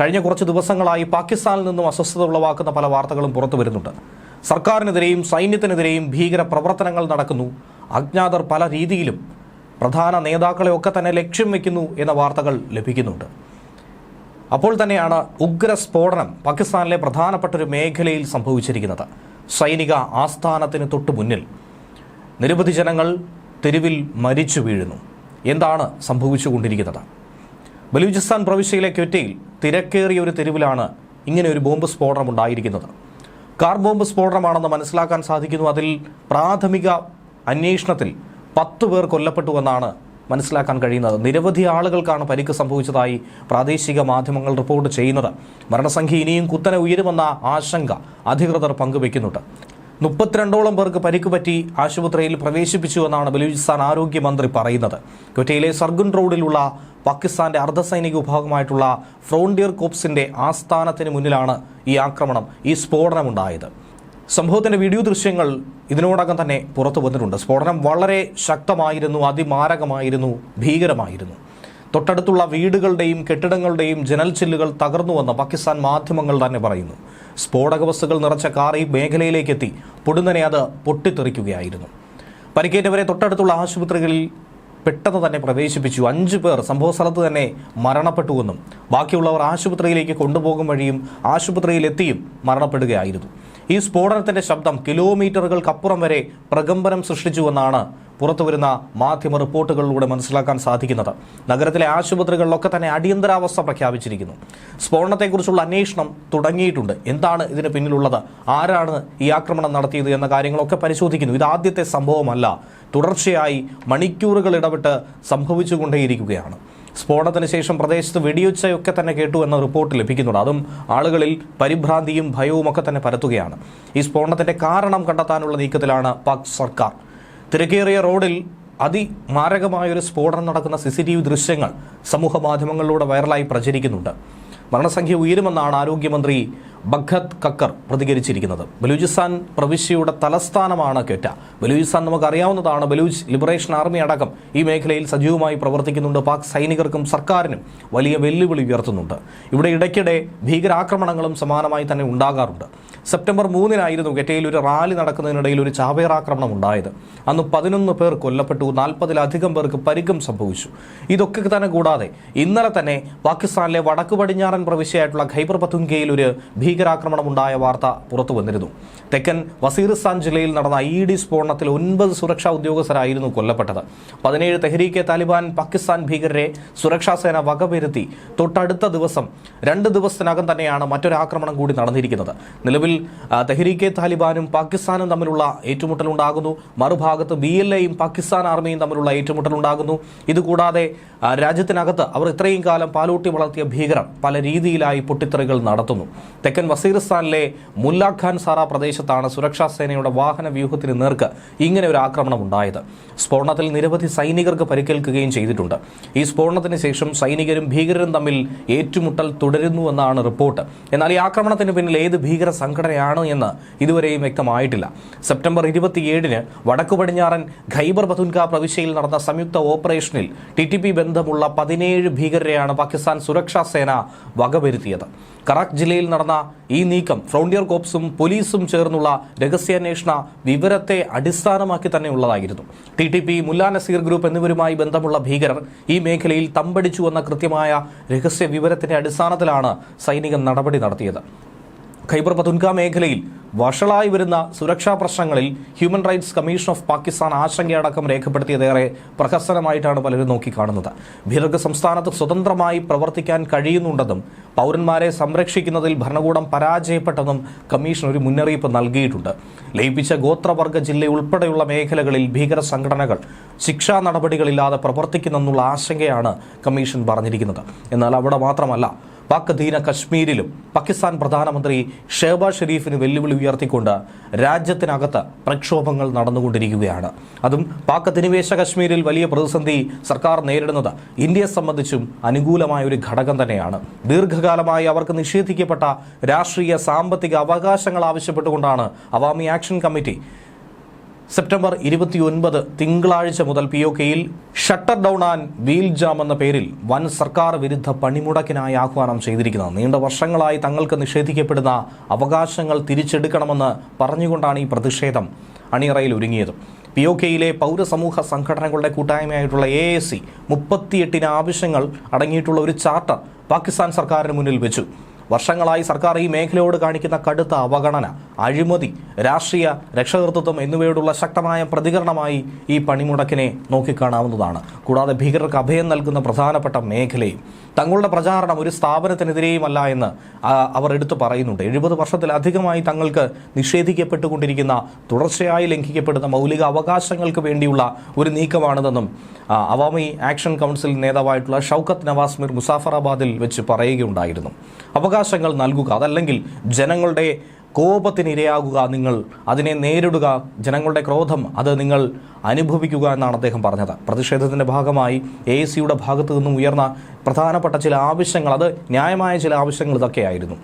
കഴിഞ്ഞ കുറച്ച് ദിവസങ്ങളായി പാകിസ്ഥാനിൽ നിന്നും അസ്വസ്ഥത ഉളവാക്കുന്ന പല വാർത്തകളും പുറത്തു വരുന്നുണ്ട്. സർക്കാരിനെതിരെയും സൈന്യത്തിനെതിരെയും ഭീകര പ്രവർത്തനങ്ങൾ നടക്കുന്നു. അജ്ഞാതർ പല രീതിയിലും പ്രധാന നേതാക്കളെ ഒക്കെ തന്നെ ലക്ഷ്യം വയ്ക്കുന്നു എന്ന വാർത്തകൾ ലഭിക്കുന്നുണ്ട്. അപ്പോൾ തന്നെയാണ് ഉഗ്ര സ്ഫോടനം പാകിസ്ഥാനിലെ പ്രധാനപ്പെട്ട ഒരു മേഖലയിൽ സംഭവിച്ചിരിക്കുന്നത്. സൈനിക ആസ്ഥാനത്തിന് തൊട്ടു മുന്നിൽ നിരവധി ജനങ്ങൾ തെരുവിൽ മരിച്ചു വീഴുന്നു. എന്താണ് സംഭവിച്ചുകൊണ്ടിരിക്കുന്നത്? ബലൂചിസ്ഥാൻ പ്രവിശ്യയിലെ ക്വറ്റയിൽ തിരക്കേറിയ ഒരു തെരുവിലാണ് ഇങ്ങനെ ഒരു ബോംബ് സ്ഫോടനം ഉണ്ടായിരിക്കുന്നത്. കാർ ബോംബ് സ്ഫോടനമാണെന്ന് മനസ്സിലാക്കാൻ സാധിക്കുന്നു. അതിൽ പ്രാഥമിക അന്വേഷണത്തിൽ പത്ത് പേർ കൊല്ലപ്പെട്ടുവെന്നാണ് മനസ്സിലാക്കാൻ കഴിയുന്നത്. നിരവധി ആളുകൾക്കാണ് പരിക്ക് സംഭവിച്ചതായി പ്രാദേശിക മാധ്യമങ്ങൾ റിപ്പോർട്ട് ചെയ്യുന്നത്. മരണസംഖ്യ ഇനിയും കുത്തനെ ഉയരുമെന്ന ആശങ്ക അധികൃതർ പങ്കുവെക്കുന്നുണ്ട്. മുപ്പത്തിരണ്ടോളം പേർക്ക് പരിക്ക് പറ്റി ആശുപത്രിയിൽ പ്രവേശിപ്പിച്ചുവെന്നാണ് ബലൂചിസ്ഥാൻ ആരോഗ്യമന്ത്രി പറയുന്നത്. ക്വറ്റയിലെ സർഗുൻ റോഡിലുള്ള പാകിസ്ഥാന്റെ അർദ്ധസൈനിക വിഭാഗമായിട്ടുള്ള ഫ്രോണ്ടിയർ കോപ്സിന്റെ ആസ്ഥാനത്തിന് മുന്നിലാണ് ഈ ആക്രമണം ഈ സ്ഫോടനം ഉണ്ടായത് സംഭവത്തിന്റെ വീഡിയോ ദൃശ്യങ്ങൾ ഇതിനോടകം തന്നെ പുറത്തു വന്നിട്ടുണ്ട്. സ്ഫോടനം വളരെ ശക്തമായിരുന്നു അതിമാരകമായിരുന്നു ഭീകരമായിരുന്നു. തൊട്ടടുത്തുള്ള വീടുകളുടെയും കെട്ടിടങ്ങളുടെയും ജനൽ ചില്ലുകൾ തകർന്നുവെന്ന് പാകിസ്ഥാൻ മാധ്യമങ്ങൾ തന്നെ പറയുന്നു. സ്ഫോടക വസ്തുക്കൾ നിറച്ച കാർ ഈ എത്തി പൊടുന്നനെ അത് പൊട്ടിത്തെറിക്കുകയായിരുന്നു. പരിക്കേറ്റവരെ തൊട്ടടുത്തുള്ള ആശുപത്രികളിൽ പെട്ടെന്ന് തന്നെ പ്രവേശിപ്പിച്ചു. അഞ്ചു പേർ സംഭവസ്ഥലത്ത് തന്നെ മരണപ്പെട്ടുവെന്നും ബാക്കിയുള്ളവർ ആശുപത്രിയിലേക്ക് കൊണ്ടുപോകും വഴിയും ആശുപത്രിയിലെത്തിയും മരണപ്പെടുകയായിരുന്നു. ഈ സ്ഫോടനത്തിന്റെ ശബ്ദം കിലോമീറ്ററുകൾക്കപ്പുറം വരെ പ്രകമ്പനം സൃഷ്ടിച്ചുവെന്നാണ് പുറത്തുവരുന്ന മാധ്യമ റിപ്പോർട്ടുകളിലൂടെ മനസ്സിലാക്കാൻ സാധിക്കുന്നത്. നഗരത്തിലെ ആശുപത്രികളിലൊക്കെ തന്നെ അടിയന്തരാവസ്ഥ പ്രഖ്യാപിച്ചിരിക്കുന്നു. സ്ഫോടനത്തെക്കുറിച്ചുള്ള അന്വേഷണം തുടങ്ങിയിട്ടുണ്ട്. എന്താണ് ഇതിന് പിന്നിലുള്ളത്? ആരാണ് ഈ ആക്രമണം നടത്തിയത് എന്ന കാര്യങ്ങളൊക്കെ പരിശോധിക്കുന്നു. ഇത് ആദ്യത്തെ സംഭവമല്ല. തുടർച്ചയായി മണിക്കൂറുകൾ ഇടപെട്ട് സംഭവിച്ചുകൊണ്ടേയിരിക്കുകയാണ്. സ്ഫോടനത്തിന് ശേഷം പ്രദേശത്ത് വെടിയുച്ചയൊക്കെ തന്നെ കേട്ടു എന്ന റിപ്പോർട്ട് ലഭിക്കുന്നുണ്ട്. അതും ആളുകളിൽ പരിഭ്രാന്തിയും ഭയവും ഒക്കെ തന്നെ പരത്തുകയാണ്. ഈ സ്ഫോടനത്തിന്റെ കാരണം കണ്ടെത്താനുള്ള നീക്കത്തിലാണ് പാക് സർക്കാർ. തിരക്കേറിയ റോഡിൽ അതിമാരകമായൊരു സ്ഫോടനം നടക്കുന്ന സി സി ടി വി ദൃശ്യങ്ങൾ സമൂഹ മാധ്യമങ്ങളിലൂടെ വൈറലായി പ്രചരിക്കുന്നുണ്ട്. മരണസംഖ്യ ഉയരുമെന്നാണ് ആരോഗ്യമന്ത്രി ബഖത് കക്കർ പ്രതികരിച്ചിരിക്കുന്നത്. ബലൂചിസ്ഥാൻ പ്രവിശ്യയുടെ തലസ്ഥാനമാണ് കെറ്റ. ബലൂചിസ്ഥാൻ നമുക്കറിയാവുന്നതാണ്. ബലൂച്ച് ലിബറേഷൻ ആർമി അടക്കം ഈ മേഖലയിൽ സജീവമായി പ്രവർത്തിക്കുന്നുണ്ട്. പാക് സൈനികർക്കും സർക്കാരിനും വലിയ വെല്ലുവിളി ഉയർത്തുന്നുണ്ട്. ഇവിടെ ഇടയ്ക്കിടെ ഭീകരാക്രമണങ്ങളും സമാനമായി തന്നെ ഉണ്ടാകാറുണ്ട്. സെപ്റ്റംബർ മൂന്നിനായിരുന്നു കെറ്റയിൽ ഒരു റാലി നടക്കുന്നതിനിടയിൽ ഒരു ചാവേറാക്രമണം ഉണ്ടായത്. അന്ന് പതിനൊന്ന് പേർ കൊല്ലപ്പെട്ടു. നാൽപ്പതിലധികം പേർക്ക് പരിക്കും സംഭവിച്ചു. ഇതൊക്കെ തന്നെ കൂടാതെ ഇന്നലെ തന്നെ പാകിസ്ഥാനിലെ വടക്കു പടിഞ്ഞാറൻ പ്രവിശ്യയായിട്ടുള്ള ഖൈബർ പത്തുങ്കയിൽ ഒരു ഉണ്ടായ വാർത്ത പുറത്തു വന്നിരുന്നു. തെക്കൻ വസീറിസ്ഥാൻ ജില്ലയിൽ നടന്ന ഐ ഡി സ്ഫോടനത്തിൽ ഒൻപത് സുരക്ഷാ ഉദ്യോഗസ്ഥരായിരുന്നു കൊല്ലപ്പെട്ടത്. പതിനേഴ് തെഹരീക്കെ താലിബാൻ പാകിസ്ഥാൻ ഭീകരരെ സുരക്ഷാസേന വകവരുത്തി. തൊട്ടടുത്ത ദിവസം രണ്ട് ദിവസത്തിനകം തന്നെയാണ് മറ്റൊരാക്രമണം കൂടി നടന്നിരിക്കുന്നത്. നിലവിൽ തെഹരീക്കെ താലിബാനും പാകിസ്ഥാനും തമ്മിലുള്ള ഏറ്റുമുട്ടൽ ഉണ്ടാകുന്നു. മറുഭാഗത്ത് ബി എൽ എയും പാകിസ്ഥാൻ ആർമിയും തമ്മിലുള്ള ഏറ്റുമുട്ടൽ ഉണ്ടാകുന്നു. ഇതുകൂടാതെ രാജ്യത്തിനകത്ത് അവർ ഇത്രയും കാലം പാലൂട്ടി വളർത്തിയ ഭീകരം പല രീതിയിലായി പൊട്ടിത്തെറികൾ നടത്തുന്നു. തെക്കൻ വസീറിസ്ഥാനിലെ മുല്ലാഖാൻ സാറ പ്രദേശത്താണ് സുരക്ഷാ സേനയുടെ വാഹന വ്യൂഹത്തിന് നേർക്ക് ഇങ്ങനെ ഒരു ആക്രമണം ഉണ്ടായത്. സ്ഫോടനത്തിൽ നിരവധി സൈനികർക്ക് പരിക്കേൽക്കുകയും ചെയ്തിട്ടുണ്ട്. ഈ സ്ഫോടനത്തിന് ശേഷം സൈനികരും ഭീകരരും തമ്മിൽ ഏറ്റുമുട്ടൽ തുടരുന്നുവെന്നാണ് റിപ്പോർട്ട്. എന്നാൽ ഈ ആക്രമണത്തിന് പിന്നിൽ ഏത് ഭീകര സംഘടനയാണ് എന്ന് ഇതുവരെയും വ്യക്തമായിട്ടില്ല. സെപ്റ്റംബർ ഇരുപത്തിയേഴിന് വടക്കു പടിഞ്ഞാറൻ ഖൈബർ ബതുൻക പ്രവിശ്യയിൽ നടന്ന സംയുക്ത ഓപ്പറേഷനിൽ ടി ടി പി ബന്ധമുള്ള പതിനേഴ് ഭീകരരെയാണ് പാകിസ്ഥാൻ സുരക്ഷാ സേന വകവരുത്തിയത്. കറാക് ജില്ലയിൽ നടന്ന ഈ നീക്കം ഫ്രോണ്ടിയർ കോപ്സും പോലീസും ചേർന്നുള്ള രഹസ്യാന്വേഷണ വിവരത്തെ അടിസ്ഥാനമാക്കി തന്നെയുള്ളതായിരുന്നു T T P Mulla Nazir group എന്നിവരുമായി ബന്ധമുള്ള ഭീകരർ ഈ മേഖലയിൽ തമ്പടിച്ചു എന്ന കൃത്യമായ രഹസ്യ വിവരത്തിന്റെ അടിസ്ഥാനത്തിലാണ് സൈനിക നടപടി നടത്തിയത്. ഖൈബർ പതുൻക മേഖലയിൽ വഷളായി വരുന്ന സുരക്ഷാ പ്രശ്നങ്ങളിൽ human rights commission of Pakistan ആശങ്കയടക്കം രേഖപ്പെടുത്തിയതേറെ പ്രഹസനമായിട്ടാണ് പലരും നോക്കിക്കാണുന്നത്. ഭീകരർക്ക് സംസ്ഥാനത്ത് സ്വതന്ത്രമായി പ്രവർത്തിക്കാൻ കഴിയുന്നുണ്ടെന്നും പൗരന്മാരെ സംരക്ഷിക്കുന്നതിൽ ഭരണകൂടം പരാജയപ്പെട്ടെന്നും കമ്മീഷൻ ഒരു മുന്നറിയിപ്പ് നൽകിയിട്ടുണ്ട്. ലയിപ്പിച്ച ഗോത്രവർഗ ജില്ല ഉൾപ്പെടെയുള്ള മേഖലകളിൽ ഭീകര സംഘടനകൾ ശിക്ഷാ നടപടികളില്ലാതെ പ്രവർത്തിക്കുന്നെന്നുള്ള ആശങ്കയാണ് കമ്മീഷൻ പറഞ്ഞിരിക്കുന്നത്. എന്നാൽ അവിടെ മാത്രമല്ല പാക് അധീന കശ്മീരിലും പാകിസ്ഥാൻ പ്രധാനമന്ത്രി ഷെഹബാസ് ഷെരീഫിന് വെല്ലുവിളി ഉയർത്തിക്കൊണ്ട് രാജ്യത്തിനകത്ത് പ്രക്ഷോഭങ്ങൾ നടന്നുകൊണ്ടിരിക്കുകയാണ്. അതും പാക് അധിനിവേശ കശ്മീരിൽ വലിയ പ്രതിസന്ധി സർക്കാർ നേരിടുന്നത് ഇന്ത്യയെ സംബന്ധിച്ചും അനുകൂലമായ ഒരു ഘടകം തന്നെയാണ്. ദീർഘകാലമായി അവർക്ക് നിഷേധിക്കപ്പെട്ട രാഷ്ട്രീയ സാമ്പത്തിക അവകാശങ്ങൾ ആവശ്യപ്പെട്ടുകൊണ്ടാണ് അവാമി ആക്ഷൻ കമ്മിറ്റി സെപ്റ്റംബർ ഇരുപത്തിയൊൻപത് തിങ്കളാഴ്ച മുതൽ പി ഒ കെയിൽ shutter down and wheel jam എന്ന പേരിൽ വൻ സർക്കാർ വിരുദ്ധ പണിമുടക്കിനായി ആഹ്വാനം ചെയ്തിരിക്കുന്നത്. നീണ്ട വർഷങ്ങളായി തങ്ങൾക്ക് നിഷേധിക്കപ്പെടുന്ന അവകാശങ്ങൾ തിരിച്ചെടുക്കണമെന്ന് പറഞ്ഞുകൊണ്ടാണ് ഈ പ്രതിഷേധം അണിയറയിൽ ഒരുങ്ങിയത്. പി ഒ കെയിലെ പൗരസമൂഹ സംഘടനകളുടെ കൂട്ടായ്മയായിട്ടുള്ള എ എ സി മുപ്പത്തിയെട്ടിന് ആവശ്യങ്ങൾ അടങ്ങിയിട്ടുള്ള ഒരു ചാർട്ടർ പാകിസ്ഥാൻ സർക്കാരിന് മുന്നിൽ വെച്ചു. വർഷങ്ങളായി സർക്കാർ ഈ മേഖലയോട് കാണിക്കുന്ന കടുത്ത അവഗണന. അഴിമതി രാഷ്ട്രീയ രക്ഷകർത്തൃത്വം എന്നിവയോടുള്ള ശക്തമായ പ്രതികരണമായി ഈ പണിമുടക്കിനെ നോക്കിക്കാണാവുന്നതാണ്. കൂടാതെ ഭീകരർക്ക് അഭയം നൽകുന്ന പ്രധാനപ്പെട്ട മേഖലയും. തങ്ങളുടെ പ്രചാരണം ഒരു സ്ഥാപനത്തിനെതിരെയുമല്ല എന്ന് അവർ എടുത്തു പറയുന്നുണ്ട്. എഴുപത് വർഷത്തിലധികമായി തങ്ങൾക്ക് നിഷേധിക്കപ്പെട്ടുകൊണ്ടിരിക്കുന്ന തുടർച്ചയായി ലംഘിക്കപ്പെടുന്ന മൗലിക അവകാശങ്ങൾക്ക് വേണ്ടിയുള്ള ഒരു നീക്കമാണിതെന്നും അവാമി ആക്ഷൻ കൗൺസിൽ നേതാവായിട്ടുള്ള ഷൗക്കത്ത് നവാസ് മിർ മുസാഫറാബാദിൽ വെച്ച് പറയുകയുണ്ടായിരുന്നു. അവകാശങ്ങൾ നൽകുക അതല്ലെങ്കിൽ ജനങ്ങളുടെ കോപത്തിനിരയാകുക നിങ്ങൾ അതിനെ നേരിടുക. ജനങ്ങളുടെ ക്രോധം അത് നിങ്ങൾ അനുഭവിക്കുക എന്നാണ് അദ്ദേഹം പറഞ്ഞത്. പ്രതിഷേധത്തിന്റെ ഭാഗമായി എ സിയുടെ ഭാഗത്തു നിന്നും ഉയർന്ന പ്രധാനപ്പെട്ട ചില ആവശ്യങ്ങൾ അത് ന്യായമായ ചില ആവശ്യങ്ങൾ ഇതൊക്കെയായിരുന്നു.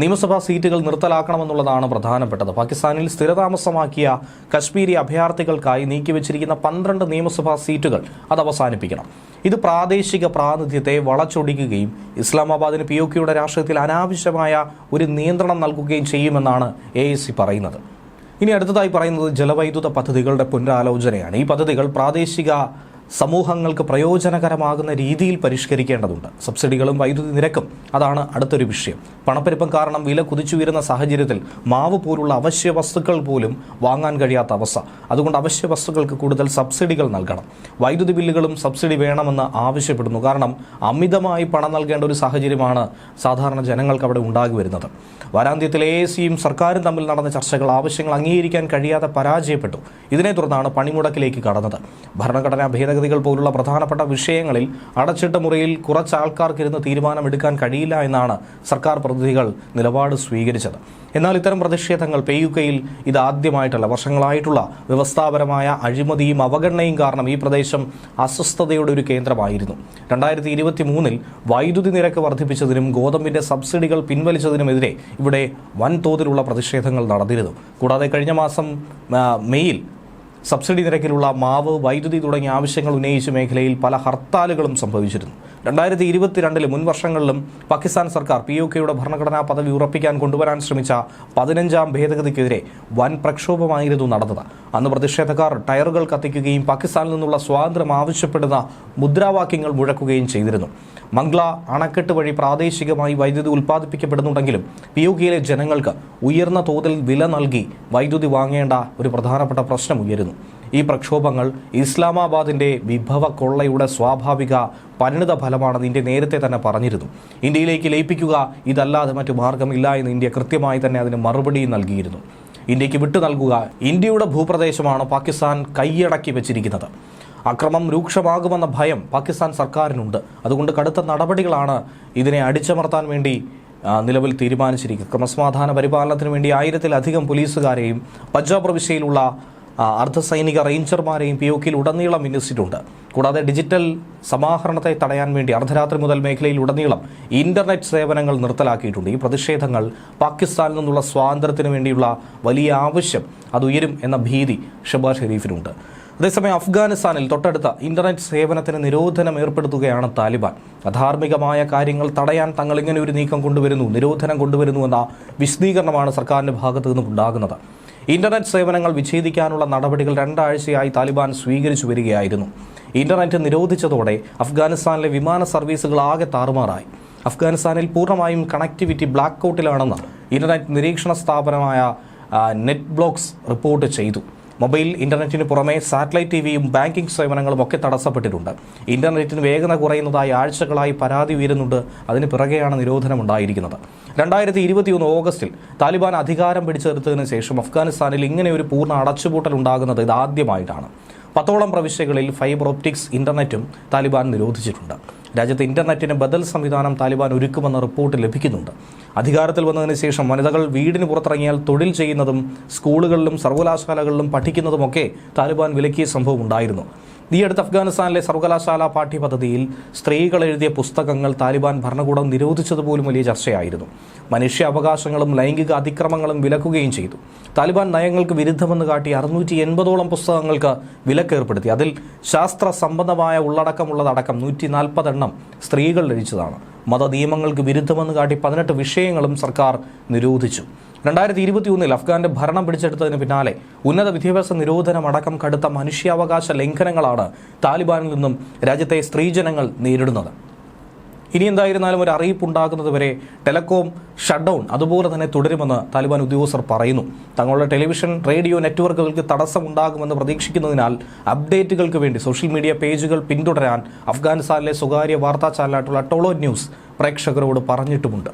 നിയമസഭാ സീറ്റുകൾ നിർത്തലാക്കണമെന്നുള്ളതാണ് പ്രധാനപ്പെട്ടത്. പാകിസ്ഥാനിൽ സ്ഥിരതാമസമാക്കിയ കശ്മീരി അഭയാർത്ഥികൾക്കായി നീക്കിവെച്ചിരിക്കുന്ന പന്ത്രണ്ട് നിയമസഭാ സീറ്റുകൾ അത് അവസാനിപ്പിക്കണം. ഇത് പ്രാദേശിക പ്രാതിനിധ്യത്തെ വളച്ചൊടിക്കുകയും ഇസ്ലാമാബാദിന് പി ഒ കെയുടെ രാഷ്ട്രീയത്തിൽ അനാവശ്യമായ ഒരു നിയന്ത്രണം നൽകുകയും ചെയ്യുമെന്നാണ് എ പറയുന്നത്. ഇനി അടുത്തതായി പറയുന്നത് ജലവൈദ്യുത പദ്ധതികളുടെ പുനരാലോചനയാണ്. ഈ പദ്ധതികൾ പ്രാദേശിക സമൂഹങ്ങൾക്ക് പ്രയോജനകരമാകുന്ന രീതിയിൽ പരിഷ്കരിക്കേണ്ടതുണ്ട്. സബ്സിഡികളും വൈദ്യുതി നിരക്കും അതാണ് അടുത്തൊരു വിഷയം. പണപ്പെരുപ്പം കാരണം വില കുതിച്ചുയരുന്ന സാഹചര്യത്തിൽ മാവ് പോലുള്ള അവശ്യ വസ്തുക്കൾ പോലും വാങ്ങാൻ കഴിയാത്ത അവസ്ഥ. അതുകൊണ്ട് അവശ്യ വസ്തുക്കൾക്ക് കൂടുതൽ സബ്സിഡികൾ നൽകണം. വൈദ്യുതി ബില്ലുകളും സബ്സിഡി വേണമെന്ന് ആവശ്യപ്പെടുന്നു. കാരണം അമിതമായി പണം നൽകേണ്ട ഒരു സാഹചര്യമാണ് സാധാരണ ജനങ്ങൾക്ക് അവിടെ ഉണ്ടാകി വരുന്നത്. വാരാന്ത്യത്തിൽ എ സിയും സർക്കാരും തമ്മിൽ നടന്ന ചർച്ചകൾ ആവശ്യങ്ങൾ അംഗീകരിക്കാൻ കഴിയാതെ പരാജയപ്പെട്ടു. ഇതിനെ തുടർന്നാണ് പണിമുടക്കിലേക്ക് കടന്നത്. ഭരണഘടനാ ഭേദഗതികൾ പോലുള്ള പ്രധാനപ്പെട്ട വിഷയങ്ങളിൽ അടച്ചിട്ട മുറിയിൽ കുറച്ച് ആൾക്കാർക്ക് ഇരുന്ന് തീരുമാനമെടുക്കാൻ കഴിയില്ല എന്നാണ് സർക്കാർ പ്രതിനിധികൾ നിലപാട് സ്വീകരിച്ചത്. എന്നാൽ ഇത്തരം പ്രതിഷേധങ്ങൾ പെയ്യുകയിൽ ഇത് ആദ്യമായിട്ടല്ല. വർഷങ്ങളായിട്ടുള്ള വ്യവസ്ഥാപരമായ അഴിമതിയും അവഗണനയും കാരണം ഈ പ്രദേശം അസ്വസ്ഥതയുടെ ഒരു കേന്ദ്രമായിരുന്നു. രണ്ടായിരത്തി ഇരുപത്തി മൂന്നിൽ വൈദ്യുതി നിരക്ക് വർദ്ധിപ്പിച്ചതിനും ഗോതമ്പിന്റെ സബ്സിഡികൾ പിൻവലിച്ചതിനുമെതിരെ ഇവിടെ വൻതോതിലുള്ള പ്രതിഷേധങ്ങൾ നടന്നിരുന്നു. കൂടാതെ കഴിഞ്ഞ മാസം മെയ്യിൽ സബ്സിഡി നിരക്കിലുള്ള മാവ് വൈദ്യുതി തുടങ്ങിയ ആവശ്യങ്ങൾ ഉന്നയിച്ച മേഖലയിൽ പല ഹർത്താലുകളും സംഭവിച്ചിരുന്നു. രണ്ടായിരത്തി ഇരുപത്തിരണ്ടിലെ മുൻ വർഷങ്ങളിലും പാകിസ്ഥാൻ സർക്കാർ പി ഒ കെയുടെ ഭരണഘടനാ പദവി ഉറപ്പിക്കാൻ കൊണ്ടുവരാൻ ശ്രമിച്ച പതിനഞ്ചാം ഭേദഗതിക്കെതിരെ വൻ പ്രക്ഷോഭമായിരുന്നു നടന്നത്. അന്ന് പ്രതിഷേധക്കാർ ടയറുകൾ കത്തിക്കുകയും പാകിസ്ഥാനിൽ നിന്നുള്ള സ്വാതന്ത്ര്യം ആവശ്യപ്പെടുന്ന മുദ്രാവാക്യങ്ങൾ മുഴക്കുകയും ചെയ്തിരുന്നു. മംഗ്ല അണക്കെട്ട് വഴി പ്രാദേശികമായി വൈദ്യുതി ഉൽപ്പാദിപ്പിക്കപ്പെടുന്നുണ്ടെങ്കിലും പി ഒ കെയിലെ ജനങ്ങൾക്ക് ഉയർന്ന തോതിൽ വില നൽകി വൈദ്യുതി വാങ്ങേണ്ട ഒരു പ്രധാനപ്പെട്ട പ്രശ്നം ഉയരുന്നു ഈ പ്രക്ഷോഭങ്ങൾ ഇസ്ലാമാബാദിന്റെ വിഭവ കൊള്ളയുടെ സ്വാഭാവിക പരിണിത ഫലമാണെന്ന് ഇന്ത്യ നേരത്തെ തന്നെ പറഞ്ഞിരുന്നു. ഇന്ത്യയിലേക്ക് ലയിപ്പിക്കുക ഇതല്ലാതെ മറ്റു മാർഗമില്ല എന്ന് ഇന്ത്യ കൃത്യമായി തന്നെ അതിന് മറുപടി നൽകിയിരുന്നു. ഇന്ത്യയ്ക്ക് വിട്ടു നൽകുക ഇന്ത്യയുടെ ഭൂപ്രദേശമാണ് പാകിസ്ഥാൻ കൈയടക്കി വെച്ചിരിക്കുന്നത്. അക്രമം രൂക്ഷമാകുമെന്ന ഭയം പാകിസ്ഥാൻ സർക്കാരിനുണ്ട്. അതുകൊണ്ട് കടുത്ത നടപടികളാണ് ഇതിനെ അടിച്ചമർത്താൻ വേണ്ടി നിലവിൽ തീരുമാനിച്ചിരിക്കുന്നത്. ക്രമസമാധാന പരിപാലനത്തിന് വേണ്ടി ആയിരത്തിലധികം പോലീസുകാരെയും പഞ്ചാബ് പ്രവിശ്യയിലുള്ള അർദ്ധസൈനിക റേഞ്ചർമാരെയും പി ഒ കെയിൽ ഉടനീളം വിന്യസിച്ചിട്ടുണ്ട്. കൂടാതെ ഡിജിറ്റൽ സമാഹരണത്തെ തടയാൻ വേണ്ടി അർദ്ധരാത്രി മുതൽ മേഖലയിൽ ഉടനീളം ഇന്റർനെറ്റ് സേവനങ്ങൾ നിർത്തലാക്കിയിട്ടുണ്ട്. ഈ പ്രതിഷേധങ്ങൾ പാകിസ്ഥാനിൽ നിന്നുള്ള സ്വാതന്ത്ര്യത്തിന് വേണ്ടിയുള്ള വലിയ ആവശ്യം അത് ഉയരും എന്ന ഭീതി ഷബാസ് ഷെരീഫിനുണ്ട്. അതേസമയം അഫ്ഗാനിസ്ഥാനിൽ തൊട്ടടുത്ത ഇന്റർനെറ്റ് സേവനത്തിന് നിരോധനം ഏർപ്പെടുത്തുകയാണ് താലിബാൻ. അധാർമികമായ കാര്യങ്ങൾ തടയാൻ തങ്ങൾ ഇങ്ങനെ ഒരു നീക്കം കൊണ്ടുവരുന്നു നിരോധനം കൊണ്ടുവരുന്നു എന്ന വിശദീകരണമാണ് സർക്കാരിന്റെ ഭാഗത്തു നിന്നും ഉണ്ടാകുന്നത് ഇന്റർനെറ്റ് സേവനങ്ങൾ വിച്ഛേദിക്കാനുള്ള നടപടികൾ രണ്ടാഴ്ചയായി താലിബാൻ സ്വീകരിച്ചു വരികയായിരുന്നു. ഇന്റർനെറ്റ് നിരോധിച്ചതോടെ അഫ്ഗാനിസ്ഥാനിലെ വിമാന സർവീസുകൾ ആകെ താറുമാറായി. അഫ്ഗാനിസ്ഥാനിൽ പൂർണമായും കണക്ടിവിറ്റി ബ്ലാക്ക് ഔട്ടിലാണെന്ന് ഇന്റർനെറ്റ് നിരീക്ഷണ സ്ഥാപനമായ നെറ്റ് ബ്ലോക്സ് റിപ്പോർട്ട് ചെയ്തു. മൊബൈൽ ഇന്റർനെറ്റിന് പുറമെ സാറ്റലൈറ്റ് ടിവിയും ബാങ്കിംഗ് സേവനങ്ങളും ഒക്കെ തടസ്സപ്പെട്ടിട്ടുണ്ട്. ഇന്റർനെറ്റിന് വേഗത കുറയുന്നതായി ആഴ്ചകളായി പരാതി ഉയരുന്നുണ്ട്. അതിന് പിറകെയാണ് നിരോധനം ഉണ്ടായിരിക്കുന്നത് രണ്ടായിരത്തി ഇരുപത്തിയൊന്ന് ഓഗസ്റ്റിൽ താലിബാൻ അധികാരം പിടിച്ചെടുത്തതിന് ശേഷം അഫ്ഗാനിസ്ഥാനിൽ ഇങ്ങനെ ഒരു പൂർണ അടച്ചുപൂട്ടൽ ഉണ്ടാകുന്നത് ഇതാദ്യമായിട്ടാണ് പത്തോളം പ്രവിശ്യകളിൽ ഫൈബർ ഓപ്റ്റിക്സ് ഇന്റർനെറ്റും താലിബാൻ നിരോധിച്ചിട്ടുണ്ട്. രാജ്യത്ത് ഇന്റർനെറ്റിന് ബദൽ സംവിധാനം താലിബാൻ ഒരുക്കുമെന്ന റിപ്പോർട്ട് ലഭിക്കുന്നുണ്ട്. അധികാരത്തിൽ വന്നതിന് ശേഷം വനിതകൾ വീടിന് പുറത്തിറങ്ങിയാൽ തൊഴിൽ ചെയ്യുന്നതും സ്കൂളുകളിലും സർവകലാശാലകളിലും പഠിക്കുന്നതുമൊക്കെ താലിബാൻ വിലക്കിയ സംഭവം ഉണ്ടായിരുന്നു ഈ അടുത്ത് അഫ്ഗാനിസ്ഥാനിലെ സർവകലാശാല പാഠ്യപദ്ധതിയിൽ സ്ത്രീകൾ എഴുതിയ പുസ്തകങ്ങൾ താലിബാൻ ഭരണകൂടം നിരോധിച്ചതുപോലും വലിയ ചർച്ചയായിരുന്നു. മനുഷ്യാവകാശങ്ങളും ലൈംഗിക അതിക്രമങ്ങളും വിലക്കുകയും ചെയ്തു. താലിബാൻ നയങ്ങൾക്ക് വിരുദ്ധമെന്ന് കാട്ടി അറുന്നൂറ്റി എൺപതോളം പുസ്തകങ്ങൾക്ക് വിലക്കേർപ്പെടുത്തി. അതിൽ ശാസ്ത്ര സംബന്ധമായ ഉള്ളടക്കമുള്ളതടക്കം നൂറ്റി നാൽപ്പതെണ്ണം സ്ത്രീകൾ രചിച്ചതാണ്. മത നിയമങ്ങൾക്ക് വിരുദ്ധമെന്ന് കാട്ടി പതിനെട്ട് വിഷയങ്ങളും സർക്കാർ നിരോധിച്ചു. രണ്ടായിരത്തി ഇരുപത്തി ഒന്നിൽ അഫ്ഗാന്റെ ഭരണം പിടിച്ചെടുത്തതിന് പിന്നാലെ ഉന്നത വിദ്യാഭ്യാസ നിരോധനമടക്കം കടുത്ത മനുഷ്യാവകാശ ലംഘനങ്ങളാണ് താലിബാനിൽ നിന്നും രാജ്യത്തെ സ്ത്രീജനങ്ങൾ നേരിടുന്നത്. ഇനി എന്തായിരുന്നാലും ഒരു അറിയിപ്പ് ഉണ്ടാകുന്നത് വരെ ടെലകോം ഷട്ട് ഡൗൺ അതുപോലെ തന്നെ തുടരുമെന്ന് താലിബാൻ ഉദ്യോഗസ്ഥർ പറയുന്നു. തങ്ങളുടെ ടെലിവിഷൻ റേഡിയോ നെറ്റ്വർക്കുകൾക്ക് തടസ്സമുണ്ടാകുമെന്ന് പ്രതീക്ഷിക്കുന്നതിനാൽ അപ്ഡേറ്റുകൾക്ക് വേണ്ടി സോഷ്യൽ മീഡിയ പേജുകൾ പിന്തുടരാൻ അഫ്ഗാനിസ്ഥാനിലെ സ്വകാര്യ വാർത്താ ചാനലായിട്ടുള്ള ടോളോ ന്യൂസ് പ്രേക്ഷകരോട് പറഞ്ഞിട്ടുമുണ്ട്.